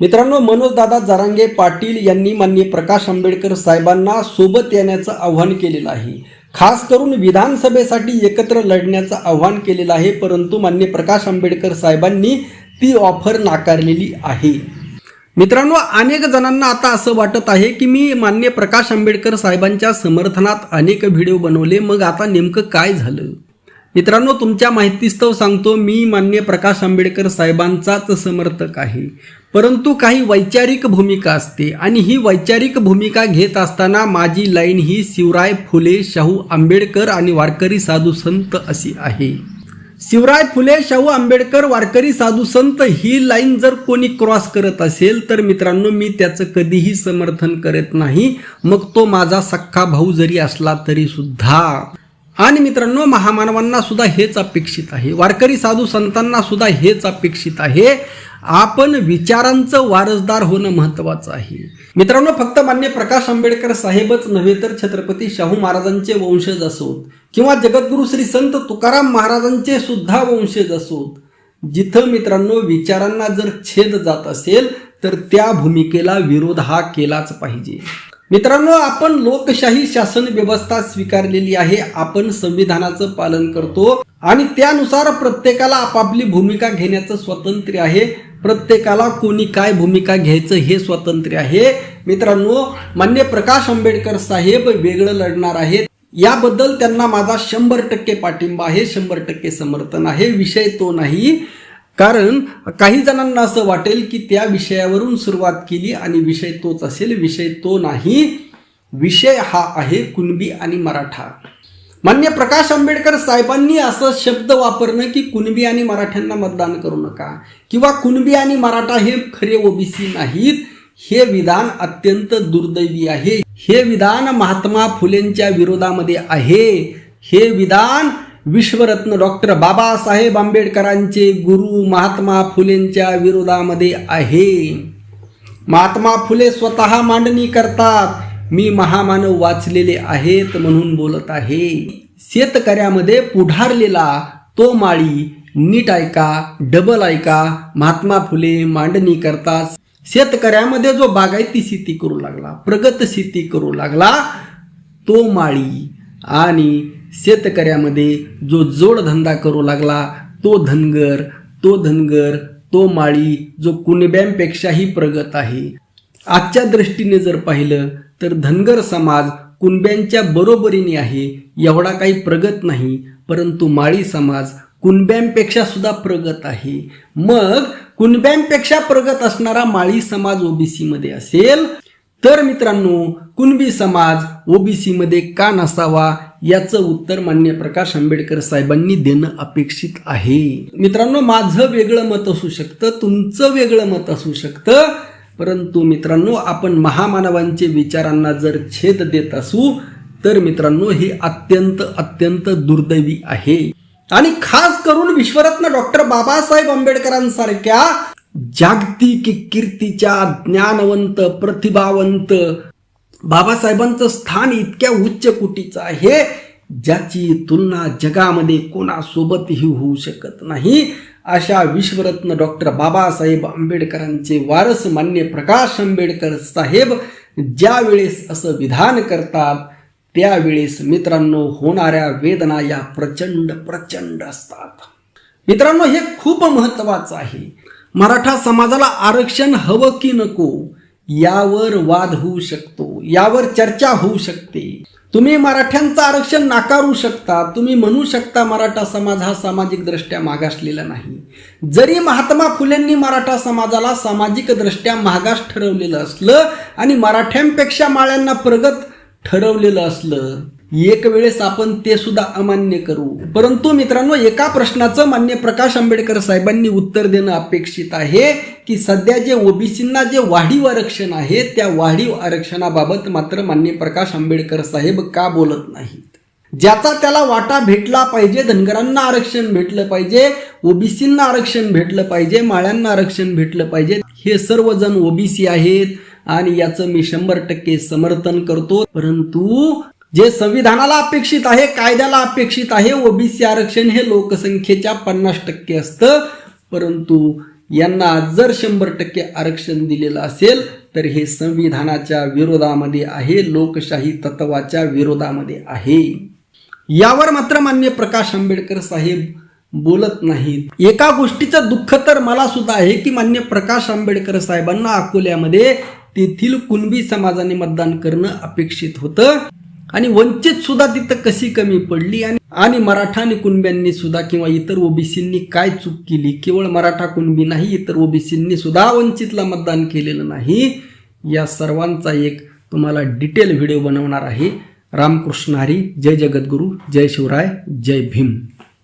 मित्रांनो मनोजदादा जरांगे पाटील यांनी मान्य प्रकाश आंबेडकर साहेबांना सोबत येण्याचं आव्हान केलेलं आहे. खास करून विधानसभेसाठी एकत्र लढण्याचं आव्हान केलेलं आहे परंतु मान्य प्रकाश आंबेडकर साहेबांनी ती ऑफर नाकारलेली आहे. मित्रांनो अनेक जणांना आता असं वाटत आहे की मी मान्य प्रकाश आंबेडकर साहेबांच्या समर्थनात अनेक व्हिडिओ बनवले मग आता नेमकं काय झालं? मित्रांनो तुमच्या माहितीस्तव सांगतो मी मान्य प्रकाश आंबेडकर साहेबांचाच समर्थक आहे. परंतु काही वैचारिक भूमिका असते. आणि ही वैचारिक भूमिका घेत असताना माझी लाईन ही शिवराय फुले शाहू आंबेडकर आणि वारकरी साधू संत अशी आहे. शिवराय फुले शाहू आंबेडकर वारकरी साधू संत ही लाईन जर कोणी क्रॉस करत असेल तर मित्रांनो मी त्याचं कधीही समर्थन करत नाही. मग तो माझा सख्खा भाऊ जरी असला तरी सुद्धा. आणि मित्रांनो महामानवांना सुद्धा हेच अपेक्षित आहे. वारकरी साधू संतांना सुद्धा हेच अपेक्षित आहे. आपण विचारांचं वारसदार होणं महत्वाचं आहे. मित्रांनो फक्त मान्य प्रकाश आंबेडकर साहेबच नव्हे तर छत्रपती शाहू महाराजांचे वंशज असोत किंवा जगद्गुरु श्री संत तुकाराम महाराजांचे सुद्धा वंशज असोत. जिथं मित्रांनो विचारांना जर छेद जात असेल तर त्या भूमिकेला विरोध हा केलाच पाहिजे. मित्रांनो आपण लोकशाही शासन व्यवस्था स्वीकारलेली आहे आपण संविधानाचं पालन करतो आणि त्यानुसार प्रत्येकाला आपापली भूमिका घेण्याचं स्वातंत्र्य आहे प्रत्येकाला कोणी काय भूमिका घ्यायचं हे स्वातंत्र्य आहे. मित्रांनो मान्य प्रकाश आंबेडकर साहेब वेगळं लढणार आहेत. याबद्दल त्यांना माझा शंभर टक्के पाठिंबा आहे शंभर टक्के समर्थन आहे. विषय तो नाही. कारण काही जणांना असं वाटेल की त्या विषयावरून सुरुवात केली आणि विषय तोच असेल. विषय तो नाही. विषय हा आहे कुणबी आणि मराठा. मान्य प्रकाश आंबेडकर साहेबांनी असं शब्द वापरणं की कुणबी आणि मराठ्यांना मतदान करू नका. किंवा कुणबी आणि मराठा हे खरे ओबीसी नाहीत हे विधान अत्यंत दुर्दैवी आहे. हे विधान महात्मा फुलेंच्या विरोधामध्ये आहे. हे विधान विश्वरत्न डॉक्टर बाबासाहेब आंबेडकरांचे गुरु महात्मा फुलेंच्या विरोधामध्ये आहे. महात्मा फुले स्वतः मांडणी करतात. मी महामानव वाचलेले आहेत म्हणून बोलत आहे. शेतकऱ्यामध्ये पुढारलेला तो माळी नीट ऐका डबल ऐका महात्मा फुले मांडणी करतात शेतकऱ्यामध्ये जो बागायती शेती करू लागला प्रगत शेती करू लागला तो माळी आणि शेतकऱ्यामध्ये जो जोडधंदा करू लागला तो धनगर तो धनगर तो माळी जो कुणब्यांपेक्षाही प्रगत आहे. आजच्या दृष्टीने जर पाहिलं तर धनगर समाज कुणब्यांच्या बरोबरीने आहे एवढा काही प्रगत नाही परंतु माळी समाज कुणब्यांपेक्षा सुद्धा प्रगत आहे. मग कुणब्यांपेक्षा प्रगत असणारा माळी समाज ओबीसी मध्ये असेल तर मित्रांनो कुणबी समाज ओबीसी मध्ये का नसावा याचं उत्तर मान्य प्रकाश आंबेडकर साहेबांनी देणं अपेक्षित आहे. मित्रांनो माझं वेगळं मत असू शकतं तुमचं वेगळं मत असू शकतं परंतु मित्रांनो आपण महामानवांचे विचारांना जर छेद देत असू तर मित्रांनो हे अत्यंत अत्यंत दुर्दैवी आहे. आणि खास करून विश्वरत्न डॉक्टर बाबासाहेब आंबेडकरांसारख्या जागतिक कीर्तीच्या ज्ञानवंत प्रतिभावंत बाबासाहेबांचं स्थान इतक्या उच्च कुटीचं आहे ज्याची तुलना जगामध्ये कोणासोबतही होऊ शकत नाही. अशा विश्वरत्न डॉक्टर बाबासाहेब आंबेडकरांचे वारस मान्य प्रकाश आंबेडकर साहेब ज्या वेळेस असं विधान करतात त्यावेळेस मित्रांनो होणाऱ्या वेदना या प्रचंड प्रचंड असतात. मित्रांनो हे खूप महत्वाचं आहे. मराठा समाजाला आरक्षण हवं की नको यावर वाद होऊ शकतो यावर चर्चा होऊ शकते. तुम्ही मराठ्यांचं आरक्षण नाकारू शकता तुम्ही म्हणू शकता मराठा समाज हा सामाजिक दृष्ट्या मागासलेला नाही. जरी महात्मा फुलेंनी मराठा समाजाला सामाजिक दृष्ट्या मागास ठरवलेलं असलं आणि मराठ्यांपेक्षा माळ्यांना प्रगत ठरवलेलं असलं एक वेळेस आपण ते सुद्धा अमान्य करू. परंतु मित्रांनो एका प्रश्नाचं मान्य प्रकाश आंबेडकर साहेबांनी उत्तर देणं अपेक्षित आहे की सध्या जे ओबीसींना जे वाढीव आरक्षण आहे त्या वाढीव आरक्षणाबाबत मात्र मान्य प्रकाश आंबेडकर साहेब का बोलत नाहीत? ज्याचा त्याला वाटा भेटला पाहिजे धनगरांना आरक्षण भेटलं पाहिजे ओबीसींना आरक्षण भेटलं पाहिजे माळ्यांना आरक्षण भेटलं पाहिजे हे सर्वजण ओबीसी आहेत आणि याचं मी शंभर टक्के समर्थन करतो. परंतु जे संविधानाला अपेक्षित आहे कायद्याला अपेक्षित आहे ओबीसी आरक्षण हे लोकसंख्येच्या पन्नास टक्के असतं. परंतु यांना जर शंभर टक्के आरक्षण दिलेलं असेल तर हे संविधानाच्या विरोधामध्ये आहे लोकशाही तत्वाच्या विरोधामध्ये आहे. यावर मात्र मान्य प्रकाश आंबेडकर साहेब बोलत नाहीत. एका गोष्टीचं दुःख तर मला सुद्धा आहे की मान्य प्रकाश आंबेडकर साहेबांना अकोल्यामध्ये तेथील कुणबी समाजाने मतदान करणं अपेक्षित होतं. आणि वंचित सुद्धा तिथं कशी कमी पडली आणि आणि मराठा आणि कुणब्यांनी सुद्धा किंवा इतर ओबीसींनी काय चूक केली? केवळ मराठा कुणबी नाही इतर ओबीसींनी सुद्धा वंचितला मतदान केलेलं नाही. या सर्वांचा एक तुम्हाला डिटेल व्हिडिओ बनवणार आहे. रामकृष्ण हरी जय जगद्गुरू जय शिवराय जय भीम.